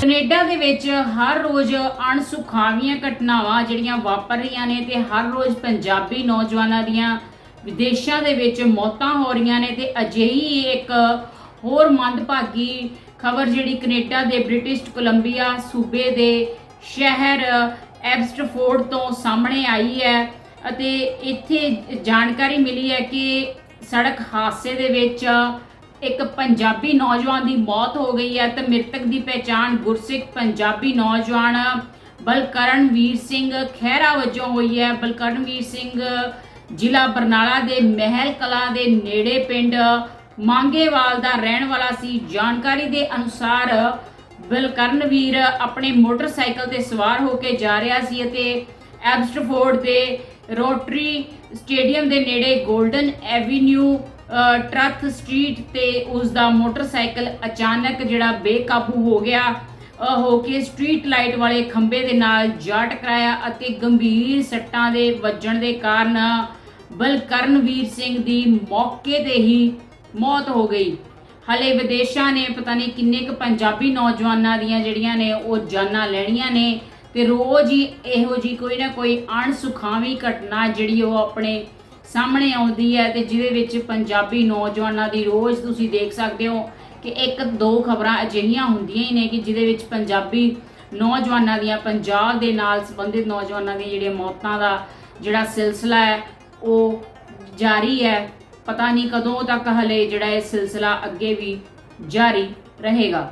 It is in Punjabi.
ਕੈਨੇਡਾ ਦੇ ਵਿੱਚ ਹਰ ਰੋਜ਼ ਅਣਸੁਖਾਵੀਆਂ ਘਟਨਾਵਾਂ ਜਿਹੜੀਆਂ ਵਾਪਰ ਰਹੀਆਂ ਨੇ ਤੇ ਹਰ ਰੋਜ਼ ਪੰਜਾਬੀ ਨੌਜਵਾਨਾਂ ਦੀਆਂ ਵਿਦੇਸ਼ਾਂ ਦੇ ਵਿੱਚ ਮੌਤਾਂ ਹੋ ਰਹੀਆਂ ਨੇ ਤੇ ਅਜਿਹੀ ਇੱਕ ਹੋਰ ਮੰਦਭਾਗੀ ਖਬਰ ਜਿਹੜੀ ਕੈਨੇਡਾ ਦੇ ਬ੍ਰਿਟਿਸ਼ ਕੋਲੰਬੀਆ ਸੂਬੇ ਦੇ ਸ਼ਹਿਰ ਐਬਸਟਫੋਰਡ ਤੋਂ ਸਾਹਮਣੇ ਆਈ ਹੈ ਅਤੇ ਇੱਥੇ ਜਾਣਕਾਰੀ ਮਿਲੀ ਹੈ ਕਿ ਸੜਕ ਹਾਦਸੇ ਦੇ ਵਿੱਚ ਇੱਕ ਪੰਜਾਬੀ ਨੌਜਵਾਨ ਦੀ ਮੌਤ ਹੋ ਗਈ ਹੈ ਤੇ ਮ੍ਰਿਤਕ ਦੀ ਪਹਿਚਾਣ ਗੁਰਸਿੱਖ ਪੰਜਾਬੀ ਨੌਜਵਾਨ ਬਲਕਰਨਵੀਰ ਸਿੰਘ ਖਹਿਰਾ ਵਜੋਂ ਹੋਈ ਹੈ। ਬਲਕਰਨਵੀਰ ਸਿੰਘ ਜ਼ਿਲ੍ਹਾ ਬਰਨਾਲਾ ਦੇ ਮਹਿਲ ਕਲਾਂ ਦੇ ਨੇੜੇ ਪਿੰਡ ਮੰਗੇਵਾਲ ਦਾ ਰਹਿਣ ਵਾਲਾ ਸੀ। ਜਾਣਕਾਰੀ ਦੇ ਅਨੁਸਾਰ ਬਲਕਰਨਵੀਰ ਆਪਣੇ ਮੋਟਰਸਾਈਕਲ ਤੇ ਸਵਾਰ ਹੋ ਕੇ ਜਾ ਰਿਹਾ ਸੀ ਅਤੇ ਐਬਸਟਫੋਰਡ ਦੇ ਰੋਟਰੀ ਸਟੇਡੀਅਮ ਦੇ ਨੇੜੇ 골ਡਨ ਐਵੀਨਿਊ ਟਰੱਥ ਸਟਰੀਟ ਤੇ ਉਸ ਦਾ ਮੋਟਰਸਾਈਕਲ ਅਚਾਨਕ ਜਿਹੜਾ ਬੇਕਾਬੂ ਹੋ ਗਿਆ। ਹੋ ਕੇ ਸਟਰੀਟ ਲਾਈਟ ਵਾਲੇ ਖੰਭੇ ਦੇ ਨਾਲ ਜਾ ਟਕਰਾਇਆ ਅਤੇ ਗੰਭੀਰ ਸੱਟਾਂ ਦੇ ਵੱਜਣ ਦੇ ਕਾਰਨ ਬਲਕਰਨਵੀਰ ਸਿੰਘ ਦੀ ਮੌਕੇ ਤੇ ਹੀ ਮੌਤ ਹੋ ਗਈ। ਹਲੇ ਵਿਦੇਸ਼ਾਂ ਨੇ ਪਤਾ ਨਹੀਂ ਕਿੰਨੇ ਕੁ ਪੰਜਾਬੀ ਨੌਜਵਾਨਾਂ ਦੀਆਂ ਜਿਹੜੀਆਂ ਨੇ ਉਹ ਜਾਨਾਂ ਲੈਣੀਆਂ ਨੇ ਤੇ ਰੋਜ਼ ਹੀ ਇਹੋ ਜੀ ਕੋਈ ਨਾ ਕੋਈ ਅਣਸੁਖਾਵੀ ਘਟਨਾ ਜਿਹੜੀ ਉਹ ਆਪਣੇ ਸਾਹਮਣੇ ਆਉਂਦੀ ਹੈ ਤੇ ਜਿਹਦੇ ਵਿੱਚ ਪੰਜਾਬੀ ਨੌਜਵਾਨਾਂ ਦੀ ਰੋਜ਼ ਤੁਸੀਂ ਦੇਖ ਸਕਦੇ ਹੋ ਕਿ ਇੱਕ ਦੋ ਖਬਰਾਂ ਅਜਿਹੀਆਂ ਹੁੰਦੀਆਂ ਹੀ ਨੇ ਕਿ ਜਿਹਦੇ ਵਿੱਚ ਪੰਜਾਬੀ ਨੌਜਵਾਨਾਂ ਦੀਆਂ ਪੰਜਾਬ ਦੇ ਨਾਲ ਸੰਬੰਧਿਤ ਨੌਜਵਾਨਾਂ ਦੀਆਂ ਜਿਹੜੀਆਂ ਮੌਤਾਂ ਦਾ ਜਿਹੜਾ ਸਿਲਸਿਲਾ ਹੈ, ਉਹ ਜਾਰੀ ਹੈ। ਪਤਾ ਨਹੀਂ ਕਦੋਂ ਤੱਕ ਹਲੇ ਜਿਹੜਾ ਇਹ ਸਿਲਸਿਲਾ ਅੱਗੇ ਵੀ ਜਾਰੀ ਰਹੇਗਾ।